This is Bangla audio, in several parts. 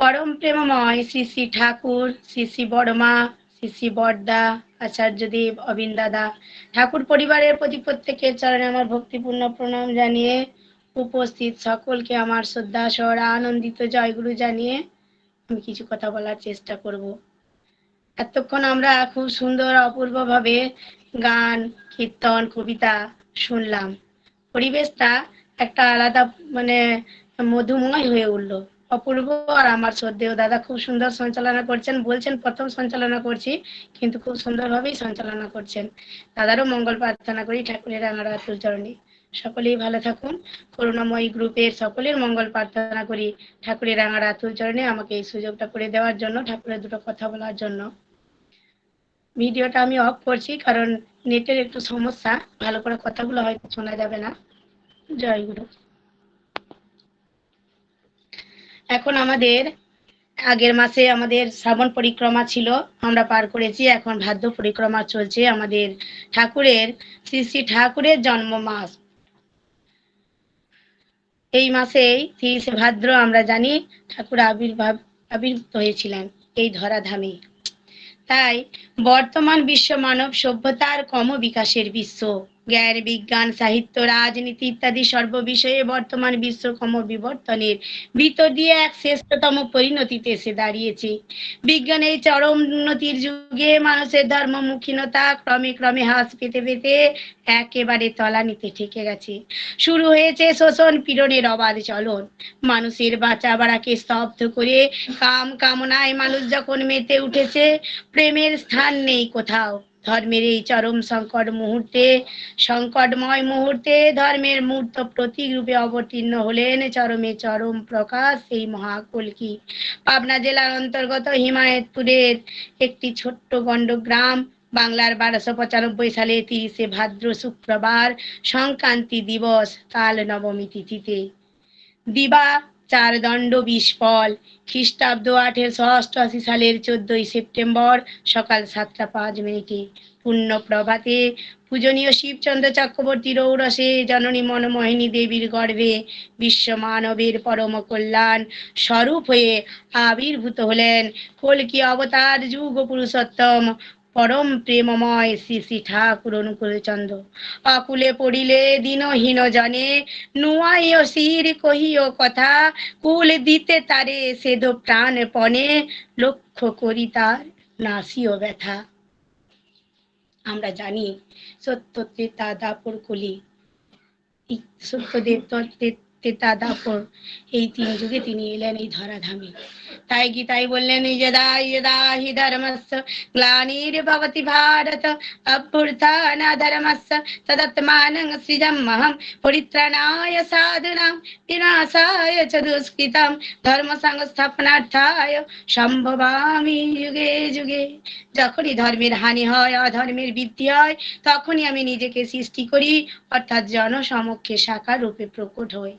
পরম প্রেমময় শ্রী শ্রী ঠাকুর শ্রী শ্রী বর্মা শ্রী শ্রী বড়দা আচার্যদেব অবিন দাদা ঠাকুর পরিবারের প্রতি প্রত্যেকের চরণে আমার ভক্তিপূর্ণ প্রণাম জানিয়ে উপস্থিত সকলকে আমার শ্রদ্ধা সর আনন্দিত, জয়গুরু জানিয়ে আমি কিছু কথা বলার চেষ্টা করব। এতক্ষণ আমরা খুব সুন্দর, অপূর্বভাবে গান, কীর্তন, কবিতা শুনলাম। পরিবেশটা একটা আলাদা মানে মধুময় হয়ে উঠল। অপূর্ব আর আমার শ্রদ্ধেয় দাদা খুব সুন্দর সঞ্চালনা করছেন, বলছেন প্রথম সঞ্চালনা করছি, কিন্তু খুব সুন্দরভাবেই সঞ্চালনা করছেন। দাদারও মঙ্গল প্রার্থনা করি ঠাকুরের রাঙারাতুল চরণে সকলেই ভালো থাকুন, করুণাময়ী গ্রুপের সকলের মঙ্গল প্রার্থনা করি ঠাকুরের রাঙারাতুল চরণে আমাকে এই সুযোগটা করে দেওয়ার জন্য, ঠাকুরের দুটো কথা বলার জন্য। ভিডিওটা আমি অফ করছি কারণ নেটের একটু সমস্যা, ভালো করে কথাগুলো হয়তো শোনা যাবে না। জয় গুরু। এখন আমাদের আগের মাসে আমাদের শ্রাবণ পরিক্রমা ছিল, আমরা পার করেছি, এখন ভাদ্র পরিক্রমা চলছে আমাদের ঠাকুরের, শ্রী শ্রী ঠাকুরের জন্ম মাস এই মাসেই তিরিশে ভাদ্র, আমরা জানি, ঠাকুর আবির্ভাব, আবির্ভূত হয়েছিলেন এই ধরাধামে। তাই বর্তমান বিশ্ব মানব সভ্যতার ক্রম বিকাশের বিশ্ব। জ্ঞান, বিজ্ঞান, সাহিত্য, রাজনীতি ইত্যাদি সর্ব বিষয়ে বর্তমান বিশ্বক্রম বিবর্তনের ভিতর দিয়ে এক শ্রেষ্ঠতম পরিণতিতে এসে দাঁড়িয়েছে। বিজ্ঞান এই চরম উন্নতির যুগে মানুষের ধর্মমুখীনতা ক্রমে ক্রমে হ্রাস পেতে পেতে একেবারে তলানিতে ঠেকে গেছে। শুরু হয়েছে শোষণ পীড়নের অবাধ চলন। মানুষের বাঁচা বাড়াকে স্তব্ধ করে কাম কামনায় মানুষ যখন মেতে উঠেছে, প্রেমের স্থান নেই কোথাও। ধর্মের এই চরম সংকট মুহূর্তে, সংকটময় মুহূর্তে ধর্মের মূর্ত প্রতীক রূপে অবতীর্ণ হলেন চরমে চরম প্রকাশ এই মহাকলকি পাবনা জেলার অন্তর্গত হিমায়তপুরের একটি ছোট্ট গণ্ডগ্রাম বাংলার বারোশো পঁচানব্বই সালে তিরিশে ভাদ্র শুক্রবার সংক্রান্তি দিবস, কাল নবমী তিথিতে। দিবা চার দণ্ড বিশ ফল খ্রিস্টাব্দ আঠেরোশো অষ্টআশি সালের চোদ্দই সেপ্টেম্বর সকাল সাতটা পাঁচ মিনিটে। পূর্ণ প্রভাতে পূজনীয় শিবচন্দ্র চক্রবর্তী রৌরসে জননী মনমোহিনী দেবীর গর্ভে বিশ্ব মানবের পরম কল্যাণ স্বরূপ হয়ে আবির্ভূত হলেন। কলকি অবতার যুগ পুরুষোত্তম পরম প্রেমময় শ্রী শ্রী ঠাকুর অনুকূল চন্দ্র। অকুলে পড়িলে দিনহীন জনে, নুয়াইও শির কহিও কথা, কুল দিতে তারে সেদ প্রাণ পণে, লক্ষ্য করি তার নাসিও ব্যথা। আমরা জানি সত্য ত্রেতা দাপর কলি। সত্যদেব তেতা দাপর এই তিন যুগে তিনি এলেন এই ধরাধামে। তাই গীতাই বললেন যদা যদা হি ধর্মস্য গ্লানির্ভবতি ভারত, অভ্যুত্থান ধর্মস্য, তদত্মানং সৃজমহম পরিত্রাণায় সাধুনাং বিনাশায় চ দুষ্কৃতম ধর্ম সংস্থাপনার্থায় সম্ভবামি যুগে যুগে। যখনই ধর্মের হানি হয়, অধর্মের বৃদ্ধি হয়, তখনই আমি নিজেকে সৃষ্টি করি, অর্থাৎ জনসমক্ষে সাকার রূপে প্রকট হই।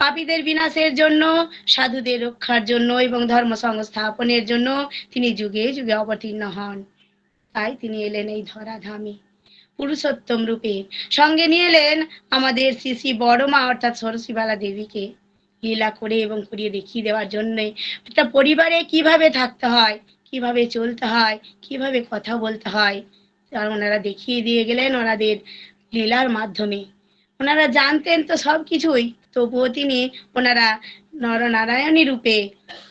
পাপীদের বিনাশের জন্য, সাধুদের রক্ষার জন্য এবং ধর্ম সংস্থাপনের জন্য তিনি যুগে যুগে অবতীর্ণ হন। তাই তিনি এলেন এই ধরাধামে, পুরুষোত্তম রূপে। সঙ্গে নিয়ে এলেন আমাদের শ্রী শ্রী বড়মা অর্থাৎ সরস্বীবালা দেবীকে। লীলা করে এবং করিয়ে দেখিয়ে দেওয়ার জন্য একটা পরিবারে কীভাবে থাকতে হয়, কীভাবে চলতে হয়, কীভাবে কথা বলতে হয়, আর ওনারা দেখিয়ে দিয়ে গেলেন ওনাদের লীলার মাধ্যমে। ওনারা জানতেন তো সব কিছুই তবুও তিনি ওনারা নরনারায়ণী রূপে,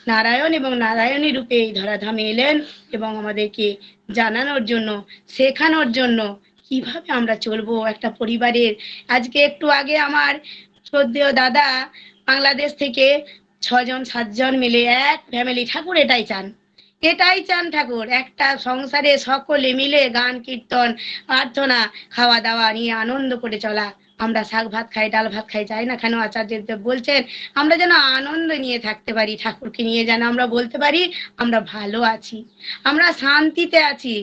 নারায়ণ এবং নারায়ণী রূপে এই ধরাধামে এলেন এবং আমাদেরকে জানানোর জন্য, শেখানোর জন্য কীভাবে আমরা চলবো একটা পরিবারের। আজকে একটু আগে আমার শ্রদ্ধেয় দাদা বাংলাদেশ থেকে ছজন, সাতজন মিলে এক ফ্যামিলি ঠাকুর এটাই চান। এটাই চান ঠাকুর, একটা সংসারে সকলে মিলে গান, কীর্তন, প্রার্থনা খাওয়া দাওয়া নিয়ে আনন্দ করে চলা। আমরা শাক ভাত খাই, ডাল ভাত খাই, যাই না কেন আচার্য বলছেন, আমরা যেন আনন্দ নিয়ে থাকতে পারি, ঠাকুরকে নিয়ে যেন আমরা বলতে পারি, আমরা ভালো আছি। আমরা শান্তিতে আছি।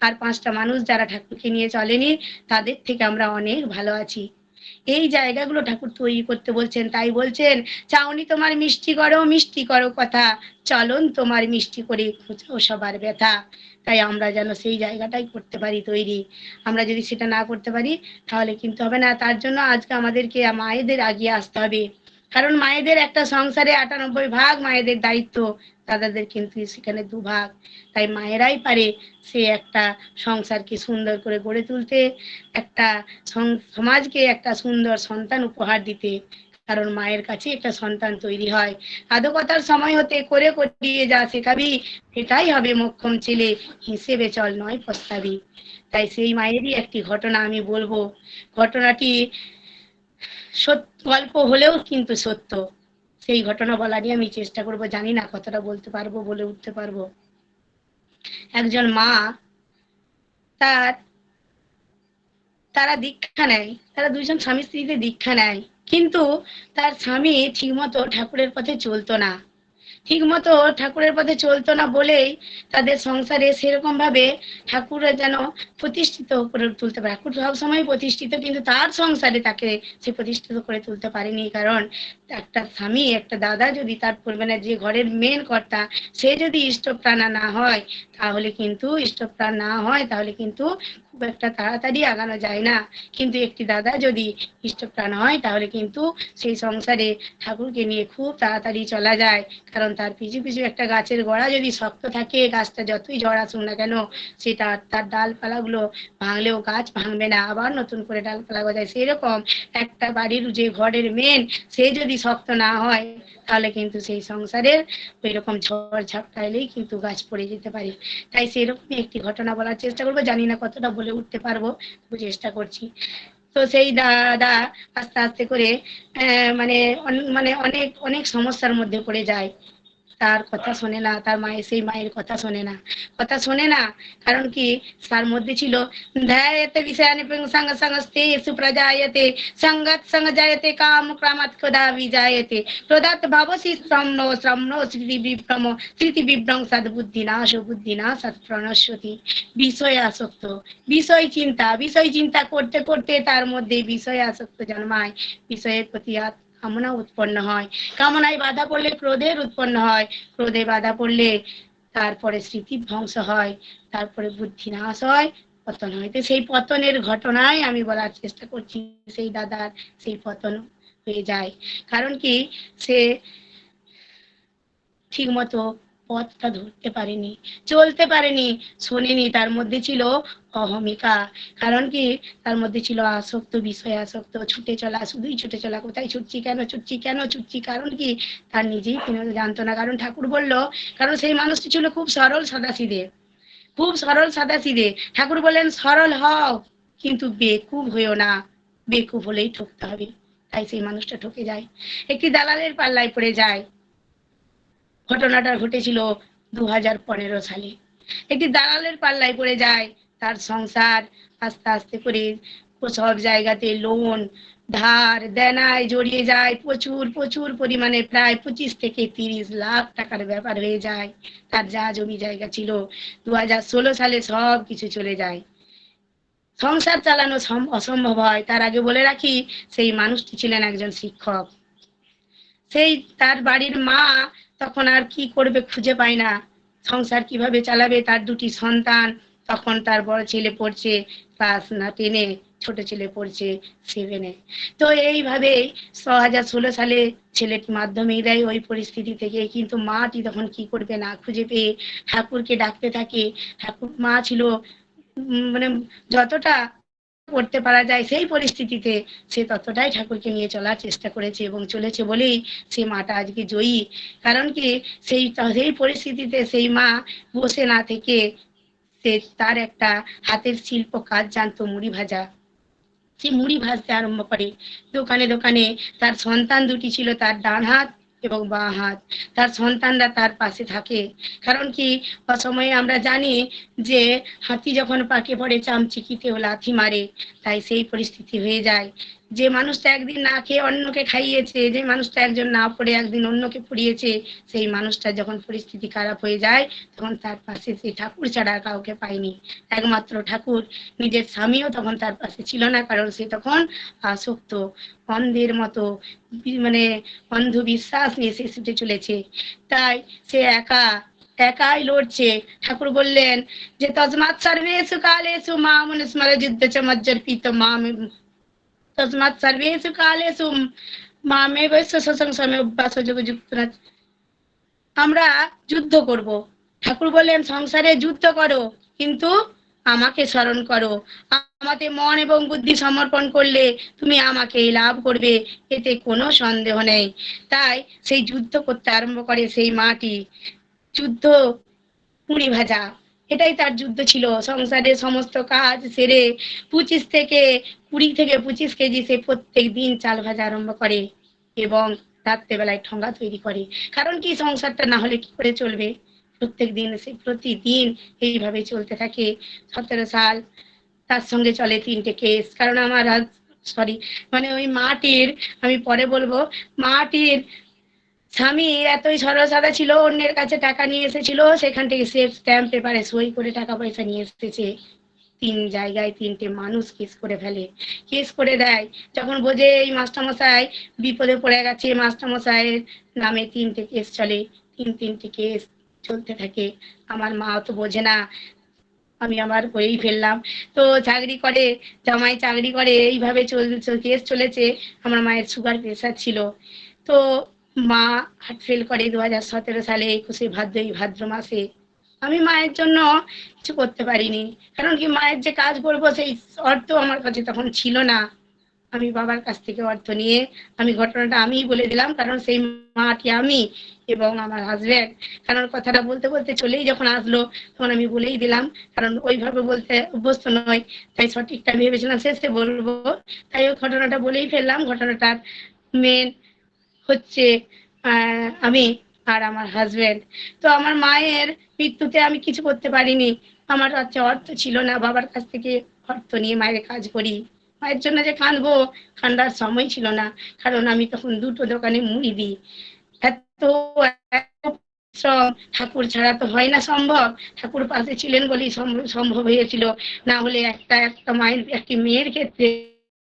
আর পাঁচটা মানুষ যারা ঠাকুরকে নিয়ে চলেনি, তাদের থেকে আমরা অনেক ভালো আছি। এই জায়গাগুলো ঠাকুর তৈরি করতে বলছেন, তাই বলছেন চাউনি তোমার মিষ্টি করো মিষ্টি করো কথা, চলন তোমার মিষ্টি করে খুঁজাও সবার ব্যথা। তাই আমরা যেন সেই জায়গাটাই করতে পারি তৈরি। আমরা যদি সেটা না করতে পারি, তাহলে কিন্তু হবে না। তার জন্য আজকে আমাদেরকে মায়েদের আগিয়ে আসতে হবে। কারণ মায়েদের একটা সংসারে আটানব্বই ভাগ মায়েদের দায়িত্ব, দাদাদের কিন্তু সেখানে দুভাগ তাই মায়েরাই পারে সে একটা সংসারকে সুন্দর করে গড়ে তুলতে, একটা সমাজকে একটা সুন্দর সন্তান উপহার দিতে। কারণ মায়ের কাছে একটা সন্তান তৈরি হয়। আদকতার সময় হতে করে করিয়ে যা শেখাবি এটাই হবে মক্ষম ছেলে। হিসেবে চল নয় প্রস্তাবি তাই সেই মায়েরই একটি ঘটনা আমি বলব। ঘটনাটি গল্প হলেও কিন্তু সত্য। সেই ঘটনা বলারই আমি চেষ্টা করব। জানি না কতটা বলতে পারব, বলে উঠতে পারব। একজন মা, তার, তারা দীক্ষা নেয়। তারা দুজন স্বামী স্ত্রীতে দীক্ষা নেয়। কিন্তু তার স্বামী ঠিকমতো ঠাকুরের পথে চলতো না। ঠিকমতো ঠাকুরের পথে চলতো না বলেই তাদের সংসারে সেরকম ভাবে ঠাকুরের যেন প্রতিষ্ঠিত করে তুলতে পারে। ঠাকুর সবসময় প্রতিষ্ঠিত, কিন্তু তার সংসারে তাকে সে প্রতিষ্ঠিত করে তুলতে পারেনি, কারণ একটা স্বামী, একটা দাদা যদি তার পরিমাণে যে ঘরের মেন কর্তা, সে যদি ইষ্টপ্রাণা না হয়, তাহলে কিন্তু ইষ্টপ্রাণ না হয়, তাহলে কিন্তু খুব একটা তাড়াতাড়ি আগানো যায় না। কিন্তু একটি দাদা যদি ইষ্টপ্রাণ হয়, তাহলে কিন্তু সেই সংসারে ঠাকুরকে নিয়ে খুব তাড়াতাড়ি চলা যায়। কারণ তার পিছু পিছু একটা গাছের গোড়া যদি শক্ত থাকে, গাছটা যতই ঝড় আসুক না কেন, সেটা তার ডালপালাগুলো ভাঙলেও গাছ ভাঙবে না। আবার নতুন করে ডালপালা গজায়। সেরকম একটা বাড়ির যে ঘরের মেন সে যদি শক্ত না হয়, তাহলে কিন্তু সেই সংসারের ওইরকম ঝড় ঝাপটা এলেই কিন্তু গাছ পড়ে যেতে পারে। তাই সেরকমই একটি ঘটনা বলার চেষ্টা করব। জানি না কতটা বলে উঠতে পারব চেষ্টা করছি। তো সেই দাদা আস্তে আস্তে করে মানে মানে অনেক অনেক সমস্যার মধ্যে পড়ে যায়। তার কথা শোনে না, তার মায়ের, সেই মায়ের কথা শোনে না। কথা শোনে না, কারণ কি? তার মধ্যে ছিল, ধ্যায়তে বিষয়ানি সঙ্গ সঙ্গস্তে সুপ্রজায়তে সঙ্গত সঙ্গ জায়তে কাম ক্রামাত ক্রোধা বিজায়তে। ক্রোধাত ভাবসি শ্রমণ শ্রমণ স্মৃতি বিভ্রম, স্মৃতি বিভ্রং সদ্বুদ্ধি নাশ, বুদ্ধি না সৎপ্রণস্বতী বিষয় আসক্ত, বিষয় চিন্তা বিষয় চিন্তা করতে করতে তার মধ্যে বিষয় আসক্ত জন্মায়। বিষয়ের প্রতি কামনা উৎপন্ন হয়। কামনায় বাধা পড়লে ক্রোধের উৎপন্ন হয়। ক্রোধে বাধা পড়লে তারপরে স্মৃতি ধ্বংস হয়, তারপরে বুদ্ধি নাশ হয়, পতন হয়। তো সেই পতনের ঘটনায় আমি বলার চেষ্টা করছি, সেই দাদার সেই পতন হয়ে যায়। কারণ কি, সে ঠিক মতো পথটা ধরতে পারেনি, চলতে পারেনি। শোনেনি, তার মধ্যে ছিল অহমিকা। কারণ কি? তার মধ্যে ছিল আসক্ত বিষয়, আসক্ত, ছুটে চলা, শুধুই ছুটে চলা, কোথায় ছুটছি কেন ছুটছি কেন, ছুটছি? কারণ কি? তার নিজেই তিনি জানতো না। কারণ ঠাকুর বলল, কারণ সেই মানুষটি ছিল খুব সরল সাদা সিদে খুব সরল সাদা সিদে ঠাকুর বললেন, সরল হও, কিন্তু বেকুব হইও না। বেকুব হলেই ঠকতে হবে। তাই সেই মানুষটা ঠকে যায়। একটি দালালের পাল্লায় পড়ে যায়। ঘটনাটা ঘটেছিল দু হাজার পনেরো সালে। একটি দালালের পাল্লায় পড়ে যায়, তার সংসার আস্তে আস্তে করে সব জায়গাতে লোন, ধার, দেনায় জড়িয়ে যায়, প্রচুর প্রচুর পরিমাণে প্রায় পঁচিশ থেকে তিরিশ লাখ টাকার ব্যাপার হয়ে যায়। তার যা জমি জায়গা ছিল দু হাজার ষোলো সালে সব কিছু চলে যায়। সংসার চালানো অসম্ভব হয়। তার আগে বলে রাখি, সেই মানুষটি ছিলেন একজন শিক্ষক। সেই তার বাড়ির মা তখন আর কি করবে খুঁজে পায় না। সংসার কীভাবে চালাবে তার দুটি সন্তান। তখন তার বড় ছেলে পড়ছে ক্লাস না টেনে ছোট ছেলে পড়ছে সেভেনে তো এইভাবে ছ হাজার ষোলো সালে ছেলেটি মাধ্যমিক দেয় ওই পরিস্থিতি থেকে। কিন্তু মাটি তখন কি করবে না খুঁজে পেয়ে ঠাকুরকে ডাকতে থাকে। ঠাকুর মা ছিল মানে যতটা করতে পারা যায়, সেই পরিস্থিতিতে সে ততটাই ঠাকুরকে নিয়ে চলার চেষ্টা করেছে এবং চলেছে বলেই সে মাটা আজকে জয়ী। কারণ কি, সেই সেই পরিস্থিতিতে সেই মা বসে না থেকে সে তার একটা হাতের শিল্প কাজ জানতো মুড়ি ভাজা। সে মুড়ি ভাজতে আরম্ভ করে। দোকানে দোকানে তার সন্তান দুটি ছিল, তার ডান হাত এবং বা হাত। তার সন্তানরা তার পাশে থাকে। কারণ কি, অসময়ে আমরা জানি যে, হাতি যখন পাকে পড়ে, চামচিকিতেও লাথি মারে, তাই সেই পরিস্থিতি হয়ে যায়। যে মানুষটা একদিন না খেয়ে অন্যকে খাইয়েছে, যে মানুষটা একজন না পড়ে একদিন অন্যকে পড়িয়েছে, সেই মানুষটা যখন পরিস্থিতি খারাপ হয়ে যায়, তখন তার পাশে সেই ঠাকুর ছাড়া কাউকে পায়নি। একমাত্র ঠাকুর নিজের স্বামীও তখন তার পাশে ছিল না, কারণ সে তখন আসক্ত। অন্ধের মতো মানে অন্ধবিশ্বাস নিয়ে সে ছুটে চলেছে। তাই সে একা, একাই লড়ছে। ঠাকুর বললেন যে তজমাত সর্বেশু কালেশু মা মনুস্মর যুদ্ধ চমজ্জর পিত মা তসমাৎ সর্বেষু কালেষু মামে বৈশ্য শোষণ সময় অভ্যাস যুক্ত না আমরা যুদ্ধ করব। ঠাকুর বললেন, সংসারে যুদ্ধ করো, কিন্তু আমাকে স্মরণ করো। আমাকে মন এবং বুদ্ধি সমর্পণ করলে তুমি আমাকে লাভ করবে, এতে কোনো সন্দেহ নেই। তাই সেই যুদ্ধ করতে আরম্ভ করে সেই মাটি। যুদ্ধ পুরি ভাজা। এটাই তার যুদ্ধ ছিল। সংসারের সমস্ত কাজ সেরে পঁচিশ থেকে কুড়ি থেকে পঁচিশ কেজি সে প্রত্যেক দিন চাল ভাজা আরম্ভ করে এবং রাত্রেবেলায় ঠোঙ্গা তৈরি করে। কারণ কি সংসারটা না হলে কি করে চলবে? প্রত্যেক দিন সে প্রতিদিন এইভাবে চলতে থাকে। সতেরো সাল তার সঙ্গে চলে তিনটে কেস কারণ আমার সরি মানে ওই মাটির, আমি পরে বলব, মাটির স্বামী এতই সরল সাদা ছিল, অন্যের কাছে টাকা নিয়ে এসেছিল, সেখান থেকে সে স্ট্যাম্প পেপারে সই করে টাকা পয়সা নিয়ে এসেছে। তিন জায়গায় তিনটে মানুষ কেস করে ফেলে। কেস করে দেয়। যখন বোঝে এই মাস্টারমশাই বিপদে পড়ে গেছে, মাস্টারমশাইয়ের নামে তিনটে কেস চলে, তিন তিনটে কেস চলতে থাকে। আমার মা তো বোঝে না, আমি আবার করেই ফেললাম। তো চাকরি করে, জামাই চাকরি করে, এইভাবে চল কেস চলেছে। আমার মায়ের সুগার প্রেশার ছিল। তো মা হার্ট ফেল করে দু হাজার সতেরো সালে একুশে ভাদ্র, এই ভাদ্র মাসে। আমি মায়ের জন্য কিছু করতে পারিনি। কারণ কি মায়ের যে কাজ করব, সেই অর্থ আমার কাছে তখন ছিল না। আমি বাবার কাছ থেকে অর্থ নিয়ে, আমি ঘটনাটা আমিই বলে দিলাম, কারণ সেই মাটি আমি এবং আমার হাজব্যান্ড কারণ কথাটা বলতে বলতে চলেই যখন আসলো, তখন আমি বলেই দিলাম, কারণ ওইভাবে বলতে অভ্যস্ত নয়। তাই সঠিকটা ভেবেছিলাম, শেষে বলব। তাই ওই ঘটনাটা বলেই ফেললাম, ঘটনাটার মেন হচ্ছে আমি আর আমার হাজবেন্ড তো আমার মায়ের মৃত্যুতে আমি কিছু করতে পারিনি। আমার হচ্ছে অর্থ ছিল না। বাবার কাছ থেকে অর্থ নিয়ে মায়ের কাজ করি। মায়ের জন্য যে কাঁদবো কান্দার সময় ছিল না। কারণ আমি তখন দুটো দোকানে মুড়ি দিই। এত ঠাকুর ছাড়া তো হয় না সম্ভব। ঠাকুর পাশে ছিলেন বলেই সম্ভব হয়েছিল। না হলে একটা একটা মায়ের, একটি মেয়ের ক্ষেত্রে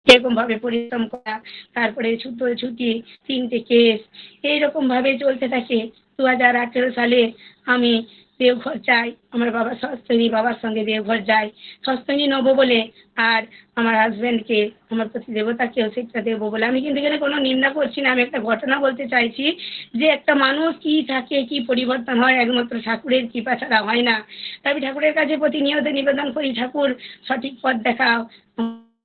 এরকম ভাবে পরিশ্রম করা, তারপরে ছুটো ছুটি তিনটে কেস, এইরকম ভাবে চলতে থাকে। দু হাজার আঠেরো সালে আমি দেওঘর যাই, আমার বাবা সস্তনী বাবার সঙ্গে দেওঘর যাই। সস্তনী নেব বলে আর আমার হাজব্যান্ডকে আমার প্রতি দেবতাকেও সেটা দেবো বলে। আমি কিন্তু এখানে কোনো নিন্দা করছি না, আমি একটা ঘটনা বলতে চাইছি যে একটা মানুষ কি থাকে, কি পরিবর্তন হয়, একমাত্র ঠাকুরের কৃপা ছাড়া হয় না। তবে ঠাকুরের কাছে প্রতিনিয়ত নিবেদন করি, ঠাকুর, সঠিক পথ দেখাও।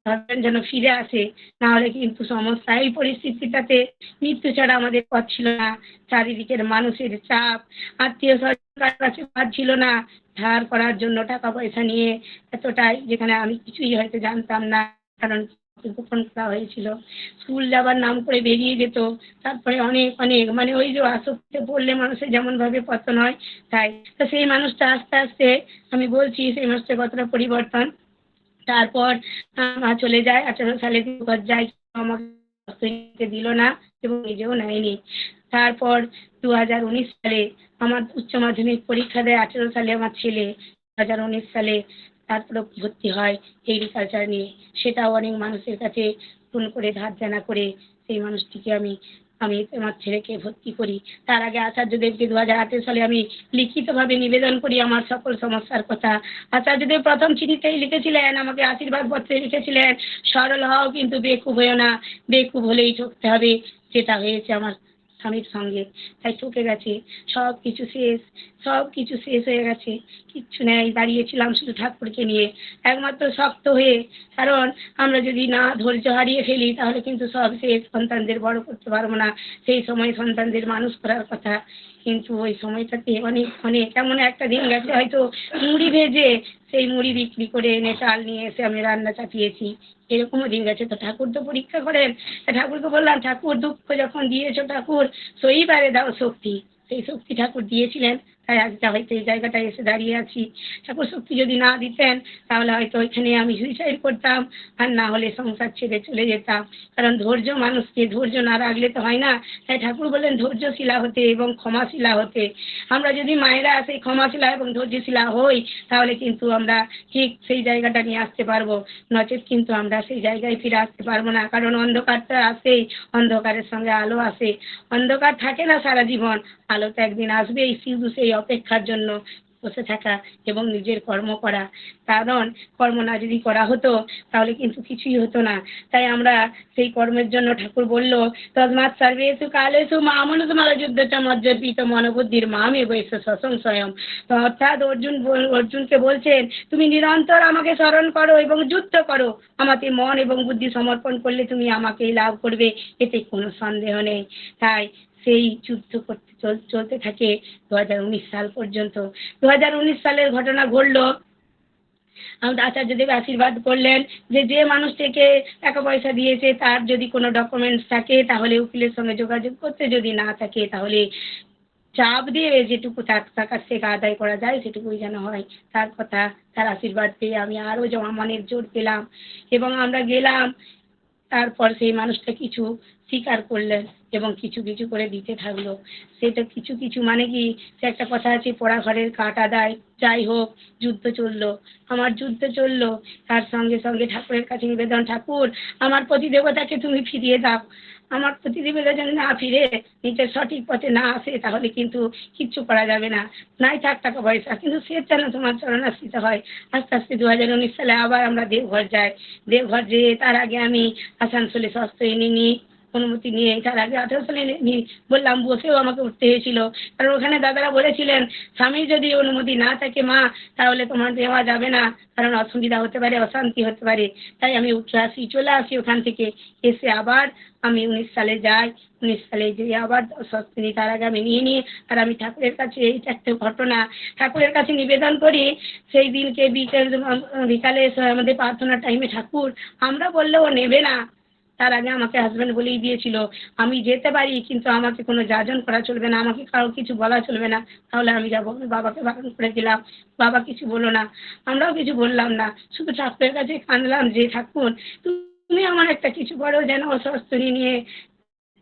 হাজব্যান্ড যেন ফিরে আসে না হলে কিন্তু সমস্যা এই পরিস্থিতিটাতে মৃত্যু ছাড়া আমাদের পথ ছিল না। চারিদিকের মানুষের চাপ, আত্মীয় স্বজনের কাছে পথ ছিল না। ধার করার জন্য টাকা পয়সা নিয়ে এতটাই যেখানে আমি কিছুই হয়তো জানতাম না, কারণ গোপন করা হয়েছিল। স্কুল যাবার নাম করে বেরিয়ে যেত। তারপরে অনেক অনেক মানে ওই যে আসক্তি পড়লে মানুষের যেমনভাবে পতন হয়, তাই। তো সেই মানুষটা আস্তে আস্তে আমি বলছি, সেই মানুষটার কতটা পরিবর্তন? তারপর মা চলে যায়, আঠারো সালে যায়, আমাকে দিল না এবং নিজেও নেয়নি। তারপর দু হাজার উনিশ সালে আমার উচ্চ মাধ্যমিক পরীক্ষা দেয়, আঠেরো সালে আমার ছেলে দু হাজার উনিশ সালে তারপরে ভর্তি হয় এগ্রিকালচার নিয়ে। সেটাও অনেক মানুষের কাছে ফোন করে ধার জানা করে সেই মানুষটিকে আমি আমি আমার ছেলেকে ভর্তি করি। তার আগে আচার্যদেবকে দু হাজার আঠেরো সালে আমি লিখিতভাবে নিবেদন করি আমার সকল সমস্যার কথা। আচার্যদেব প্রথম চিঠিতেই লিখেছিলেন, আমাকে আশীর্বাদ পত্রে লিখেছিলেন, সরল হও কিন্তু বেকুব হয়েও না, বেকুব হলেই ঠকতে হবে। যেটা হয়েছে আমার স্বামীর সঙ্গে। তাই ঠকে গেছে। সব কিছু শেষ সব কিছু শেষ হয়ে গেছে। কিচ্ছু নেই দাঁড়িয়েছিলাম শুধু ঠাকুরকে নিয়ে। একমাত্র শক্ত হয়ে, কারণ আমরা যদি না ধৈর্য হারিয়ে ফেলি, তাহলে কিন্তু সব শেষ। সন্তানদের বড় করতে পারব না। সেই সময় সন্তানদের মানুষ করার কথা। কিন্তু ওই সময়টাতে অনেক অনেক এমন একটা দিন গেছে, হয়তো মুড়ি ভেজে সেই মুড়ি বিক্রি করে এনে চাল নিয়ে এসে আমি রান্না চাপিয়েছি। এরকমও দিন গেছে। তো ঠাকুর তো পরীক্ষা করেন। ঠাকুরকে বললাম, ঠাকুর, দুঃখ যখন দিয়েছ ঠাকুর, সইবারে দাও শক্তি। সেই শক্তি ঠাকুর দিয়েছিলেন। তাই আজকে হয়তো এই জায়গাটায় এসে দাঁড়িয়ে আছি। ঠাকুর শক্তি যদি না দিতেন, তাহলে হয়তো ওইখানে আমি সুইসাইড করতাম আর না হলে সংসার ছেড়ে চলে যেতাম। কারণ ধৈর্য মানুষকে, ধৈর্য না রাখলে তো হয় না। তাই ঠাকুর বললেন ধৈর্যশীলা হতে এবং ক্ষমাশীলা হতে। আমরা যদি মায়েরা সেই ক্ষমাশীলা এবং ধৈর্যশীলা হই, তাহলে কিন্তু আমরা ঠিক সেই জায়গাটা নিয়ে আসতে পারব। নচেত কিন্তু আমরা সেই জায়গায় ফিরে আসতে পারব না। কারণ অন্ধকারটা আসেই অন্ধকারের সঙ্গে আলো আসে। অন্ধকার থাকে না সারা জীবন। আলো তো একদিন আসবেই শুধু সেই অপেক্ষার জন্য বসে থাকা এবং নিজের কর্ম করা। কারণ কর্ম না যদি করা হতো, তাহলে কিন্তু কিছুই হতো না। তাই আমরা সেই কর্মের জন্য ঠাকুর বলল তসমাৎ সর্বেষু কালেষু মামনুষমাল যুদ্ধ মজ্জপিত মনোবুদ্ধির মামে সংশয়ম তো অর্থাৎ অর্জুন অর্জুনকে বলছেন, তুমি নিরন্তর আমাকে স্মরণ করো এবং যুদ্ধ করো। আমাকে মন এবং বুদ্ধি সমর্পণ করলে তুমি আমাকেই লাভ করবে, এতে কোনো সন্দেহ নেই। তাই সেই যুদ্ধ করতে চল- চলতে থাকে দু হাজার উনিশ সাল পর্যন্ত। দু হাজার উনিশ সালের ঘটনা ঘটলো। আমাদের আচার্যদেব আশীর্বাদ করলেন যে যে মানুষটিকে টাকা পয়সা দিয়েছে, তার যদি কোনো ডকুমেন্টস থাকে, তাহলে উকিলের সঙ্গে যোগাযোগ করতে। যদি না থাকে, তাহলে চাপ দিয়ে যেটুকু কাছ থেকে আদায় করা যায়, সেটুকুই যেন হয়। তার কথা, তার আশীর্বাদ পেয়ে আমি আরও জমা মনের জোর পেলাম। এবং আমরা গেলাম তারপর সেই মানুষটা কিছু স্বীকার করলেন এবং কিছু কিছু করে দিতে থাকল। সেটা কিছু কিছু মানে কি, সে একটা কথা আছে পড়া ঘরের কাটা দেয় যাই হোক, যুদ্ধ চলল। আমার যুদ্ধ চলল, তার সঙ্গে সঙ্গে ঠাকুরের কাছে নিবেদন, ঠাকুর, আমার প্রতি দেবতাকে তুমি ফিরিয়ে দাও। আমার প্রতিদেবতা যদি না ফিরে, নিজের সঠিক পথে না আসে, তাহলে কিন্তু কিচ্ছু করা যাবে না। নাই থাক, টাকা পয়সা। কিন্তু সে যেন তোমার চরণাশ্রিত হয়। আস্তে আস্তে দু হাজার উনিশ সালে আবার আমরা দেওঘর যাই। দেওঘর যেয়ে তার আগে আমি আসানসোলে এনে নিই। অনুমতি নিয়ে, তার আগে আঠেরো সালে নি- নি- বললাম, বসেও আমাকে উঠতে হয়েছিল। কারণ ওখানে দাদারা বলেছিলেন স্বামীর যদি অনুমতি না থাকে, মা, তাহলে তোমার দেওয়া যাবে না। কারণ অসুবিধা হতে পারে, অশান্তি হতে পারে। তাই আমি উঠে আসি, চলে আসি ওখান থেকে। এসে আবার আমি উনিশ সালে যাই। উনিশ সালে যে আবার সস্তিনী তার আগে আমি নিয়ে নিই। আর আমি ঠাকুরের কাছে, এইটা একটা ঘটনা। ঠাকুরের কাছে নিবেদন করি, সেই দিনকে বিকেল, বিকালে, আমাদের প্রার্থনার টাইমে ঠাকুর, আমরা বললেও নেবে না। তার আগে আমাকে হাজব্যান্ড বলেই দিয়েছিল, আমি যেতে পারি, কিন্তু আমাকে কোনো যাজন করা চলবে না, আমাকে কারও কিছু বলা চলবে না, তাহলে আমি যাব। আমি বাবাকে বারণ করে দিলাম, বাবা কিছু বলো না, আমরাও কিছু বললাম না, শুধু ঠাকুরের কাছে কাঁদলাম যে, ঠাকুর, তুমি আমার একটা কিছু করো যেন অস্বস্তি নিয়ে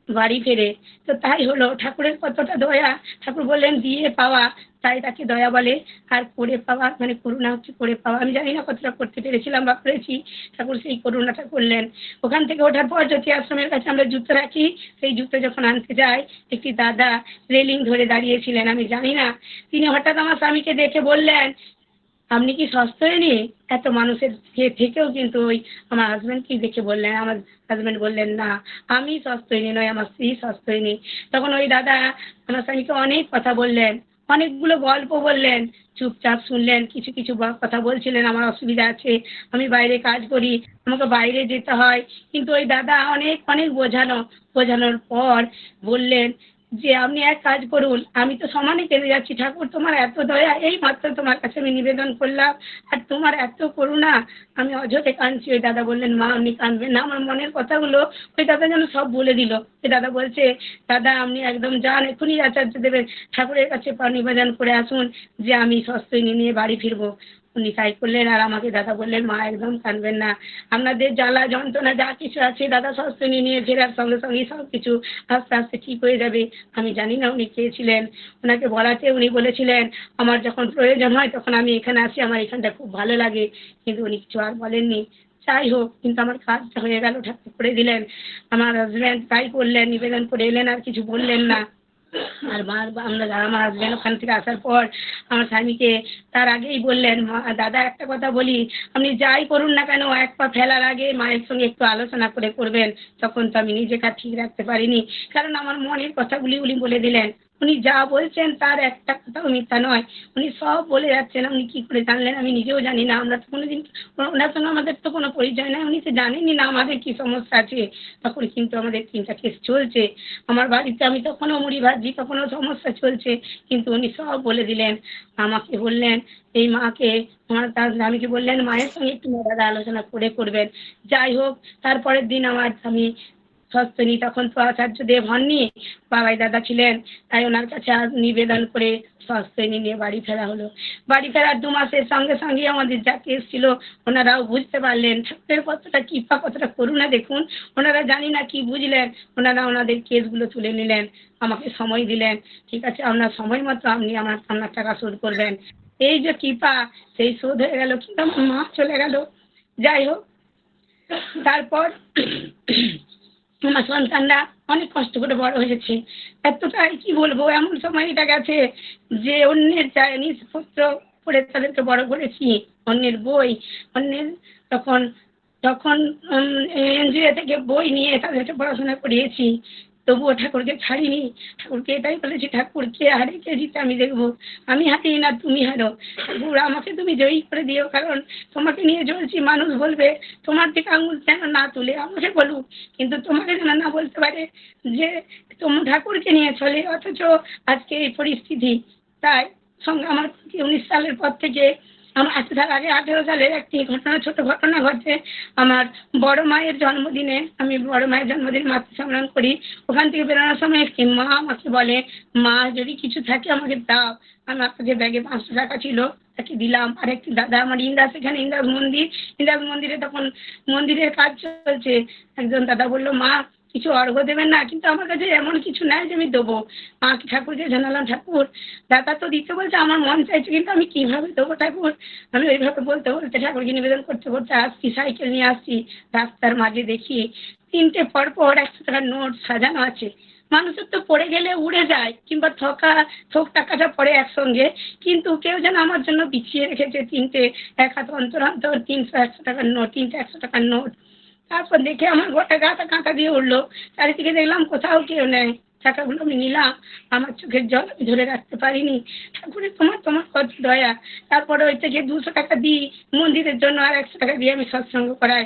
বাড়ি ফেরে। তো তাই হলো, ঠাকুরের কতটা দয়া। ঠাকুর বললেন, দিয়ে পাওয়া, তাই তাকে দয়া বলে। আর করে পাওয়া মানে করুণা হচ্ছে করে পাওয়া। আমি জানি না কতটা করতে পেরেছিলাম বা করেছি। ঠাকুর সেই করুণাটা করলেন। ওখান থেকে ওঠার পর জ্যোতি আশ্রমের কাছে আমরা জুতো রাখি। সেই জুতো যখন আনতে যাই, একটি দাদা রেলিং ধরে দাঁড়িয়েছিলেন, আমি জানি না। তিনি হঠাৎ আমার স্বামীকে দেখে বললেন আপনি কি সস্তয়নি এত মানুষের থেকেও কিন্তু ওই আমার হাজব্যান্ডকেই দেখে বললেন? আমার হাজব্যান্ড বললেন, না, আমি সস্তয়নি নয় আমার স্ত্রী সস্তয়নি তখন ওই দাদা আমার স্বামীকে অনেক কথা বললেন, অনেকগুলো গল্প বললেন, চুপচাপ শুনলেন, কিছু কিছু কথা বলছিলেন, আমার অসুবিধা আছে, আমি বাইরে কাজ করি, আমাকে বাইরে যেতে হয়। কিন্তু ওই দাদা অনেক অনেক বোঝানো, বোঝানোর পর বললেন যে আপনি এক কাজ করুন, আমি তো সমানে কেঁদে যাচ্ছি। ঠাকুর, তোমার এত দয়া, এই মাত্র তোমার কাছে আমি নিবেদন করলাম। আর তোমার এত করুণা, আমি অযথে কাঁদছি। ওই দাদা বললেন, মা, আপনি কাঁদবেন না। আমার মনের কথাগুলো ওই দাদা যেন সব বলে দিল। ওই দাদা বলছে, দাদা, আপনি একদম যান, এক্ষুনি আচার্য দেবের ঠাকুরের কাছে পা নিবেদন করে আসুন, যে আমি সস্তই নিয়ে বাড়ি ফিরবো। উনি তাই করলেন আর আমাকে দাদা বললেন, মা, একদম কাঁদবেন না। আপনাদের জ্বালা যন্ত্রণা যা কিছু আছে, দাদা সস্তনী নিয়ে ফেরার সঙ্গে সঙ্গেই সব কিছু আস্তে আস্তে ঠিক হয়ে যাবে। আমি জানি না উনি কে ছিলেন। ওনাকে বলাতে উনি বলেছিলেন, আমার যখন প্রয়োজন হয় তখন আমি এখানে আসি, আমার এখানটা খুব ভালো লাগে। কিন্তু উনি কিছু আর বলেননি। যাই হোক, কিন্তু আমার কাজটা হয়ে গেল, ঠাকুর করে দিলেন। আমার হাজব্যান্ড তাই করলেন, নিবেদন করে এলেন আর কিছু বললেন না। আর মা আমরা আমার হাজব্যান্ড ওখান থেকে আসার পর আমার স্বামীকে তার আগেই বললেন, "মা- দাদা, একটা কথা বলি। আপনি যাই করুন না কেন, এক পা ফেলার আগে মায়ের সঙ্গে একটু আলোচনা করে করবেন। তখন তো আমি নিজেকে আর ঠিক রাখতে পারিনি। কারণ আমার মনের কথাগুলি উনি বলে দিলেন। উনি যা বলছেন তার একটা কথাও মিথ্যা নয়। উনি সব বলে যাচ্ছেন, আপনি কি করে জানলেন আমি নিজেও জানি না। আমরা তো কোনোদিন ওনার সঙ্গে আমাদের তো কোনো পরিচয় নাই, উনি তো জানেনই না আমাদের কি সমস্যা আছে। তখন কিন্তু আমাদের তিনটা কেস চলছে। আমার বাড়িতে আমি তখনও মুড়ি ভাজি, তখনও সমস্যা চলছে। কিন্তু উনি সব বলে দিলেন, আমাকে বললেন, এই মাকে, আমার তার স্বামীকে বললেন, মায়ের সঙ্গে একটু দাদা আলোচনা করে করবেন। যাই হোক, তারপরের দিন আমার স্বামী সস্তনী তখন তো আচার্য দেব হননি। বাবাই দাদা ছিলেন, তাই ওনার কাছে নিবেদন করে সস্তনী নিয়ে বাড়ি ফেরা হলো। বাড়ি ফেরার দু মাসের সঙ্গে সঙ্গে আমাদের যা কেস ছিল, ওনারাও বুঝতে পারলেন। ঠাকুরের কতটা কৃপা, কতটা করুণা দেখুন। ওনারা জানি না কি বুঝলেন। ওনারা ওনাদের কেসগুলো তুলে নিলেন, আমাকে সময় দিলেন। ঠিক আছে, আপনার সময় মতো আপনি আমার আপনার টাকা শোধ করবেন। এই যে কৃপা, সেই শোধ হয়ে গেল কিন্তু আমার মা চলে গেল। যাই হোক, তারপর আমার সন্তানরা অনেক কষ্ট করে বড় হয়েছে। এতটাই কি বলব, এমন সময় এটা গেছে যে অন্যের জিনিসপত্র পড়ে তাদেরকে বড় করেছি, অন্যের বই, অন্যের তখন তখন এনজিও থেকে বই নিয়ে তাদেরকে পড়াশোনা করিয়েছি। তবুও ঠাকুরকে ছাড়িনি। ঠাকুরকে এটাই বলেছি ঠাকুর কে হারে কে জিতে আমি দেখব? আমি হারি না, তুমি হারো। ঠাকুর, আমাকে তুমি জয়ী করে দিও, কারণ তোমাকে নিয়ে চলছি মানুষ বলবে, তোমার দিকে আঙুল যেন না তুলে আমাকে বলুক কিন্তু তোমাকে যেন না বলতে পারে যে তোম ঠাকুরকে নিয়ে চলে, অথচ আজকে এই পরিস্থিতি। তাই সঙ্গে আমার উনিশ সালের পর থেকে আমার তার আগে আঠেরো সালের একটি ঘটনা, ছোট ঘটনা ঘটে। আমার বড় মায়ের জন্মদিনে, আমি বড় মায়ের জন্মদিন মাতৃ সম্মেলন করি। ওখান থেকে বেরোনোর সময় একটি মা আমাকে বলে, মা, যদি কিছু থাকে আমাকে দাও। আমার কাছে ব্যাগে পাঁচশো টাকা ছিল, তাকে দিলাম। আর একটি দাদা আমার ইন্দাস, এখানে ইন্দাস মন্দির। ইন্দাস মন্দিরে তখন মন্দিরের কাজ চলছে। একজন দাদা বলল, মা কিছু অর্ঘ দেবেন না, কিন্তু আমার কাছে এমন কিছু নাই যে আমি দেবো। মা ঠাকুরকে জানালাম ঠাকুর, দাদা তো দিতে বলছে, আমার মন চাইছে, কিন্তু আমি কীভাবে দেবো ঠাকুর? আমি ওইভাবে বলতে বলতে ঠাকুরকে নিবেদন করতে করতে আসছি, সাইকেল নিয়ে আসছি, রাস্তার মাঝে দেখি তিনটে পর পর একশো টাকার নোট সাজানো আছে। মানুষের তো পড়ে গেলে উড়ে যায়, কিংবা থকা, থোক টাকাটা পড়ে একসঙ্গে, কিন্তু কেউ যেন আমার জন্য বিছিয়ে রেখেছে তিনটে, এক হাত অন্তর অন্তর, তিনশো একশো টাকার নোট, তিনটে একশো টাকার নোট। তারপর দেখে আমার গোটা গাটা কাঁটা দিয়ে উঠল। চারিদিকে দেখলাম কোথাও কেউ নেই। টাকাগুলো আমি নিলাম। আমার চোখের জল আমি ধরে রাখতে পারিনি। ঠাকুরের তোমার তোমার কত দয়া। তারপরে ওই থেকে দুশো টাকা দিই। মন্দিরের জন্য আর একশো টাকা দিয়ে আমি সৎসঙ্গ করাই।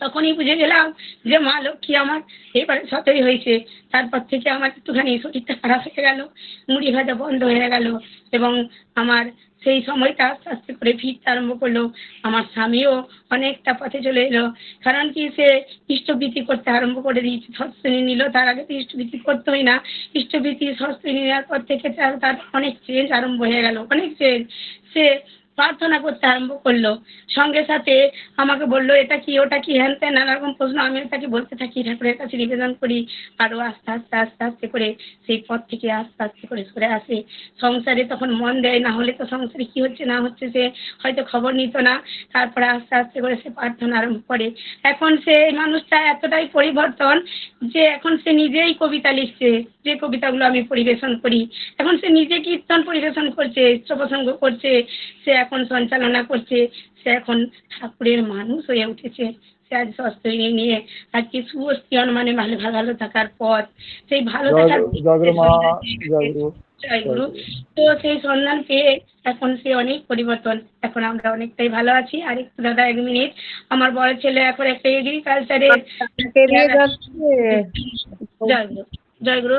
তখনই বুঝে গেলাম যে মা লক্ষ্মী আমার এবারে সতই হয়েছে। তারপর থেকে আমার একটুখানি শরীরটা খারাপ হয়ে গেল। মুড়ি ভাজা বন্ধ হয়ে গেল এবং আমার সেই সময়টা আস্তে আস্তে করে ফিরতে আরম্ভ করল। আমার স্বামীও অনেকটা পথে চলে এলো। কারণ কি, সে ইষ্টবৃত্তি করতে আরম্ভ করে দিয়েছে সৎশ্রেণী নিল। তার আগে তো ইষ্টবৃত্তি করতোই না। ইষ্টবৃত্তি সৎশ্রেণী নেওয়ার পর থেকে তার তার অনেক চেঞ্জ আরম্ভ হয়ে গেল, অনেক চেঞ্জ সে প্রার্থনা করতে আরম্ভ করল। সঙ্গে সাথে আমাকে বলল, এটা কি, ওটা কি, হ্যান ত্যান, নানা রকম প্রশ্ন। আমিও তাকে বলতে থাকি, ঠাকুরের কাছে নিবেদন করি। আরও আস্তে আস্তে আস্তে আস্তে করে সেই পথ থেকে আস্তে আস্তে করে সরে আসে। সংসারে তখন মন দেয়, না হলে তো সংসারে কি হচ্ছে, না হচ্ছে সে হয়তো খবর নিত না। তারপরে আস্তে আস্তে করে সে প্রার্থনা আরম্ভ করে। এখন সে মানুষটা এতটাই পরিবর্তন যে এখন সে নিজেই কবিতা লিখছে, যে কবিতাগুলো আমি পরিবেশন করি। এখন সে নিজে কীর্তন পরিবেশন করছে ইষ্টপ্রসঙ্গ করছে। সে এখন সঞ্চালনা করছে সে এখন ঠাকুরের মানুষ হয়ে উঠেছে। সে আজ সস্তরী নিয়ে আজকে সুস্থিয়ন মানে ভালো ভালো থাকার পথ। সেই ভালো থাকার তো সেই সন্ধান পেয়ে এখন সে অনেক পরিবর্তন এখন আমরা অনেকটাই ভালো আছি। আর একটু দাদা এক মিনিট। আমার বড় ছেলে এখন একটা এগ্রিকালচারের পেরিয়ে যাচ্ছে। জয়গুরু জয়গুরু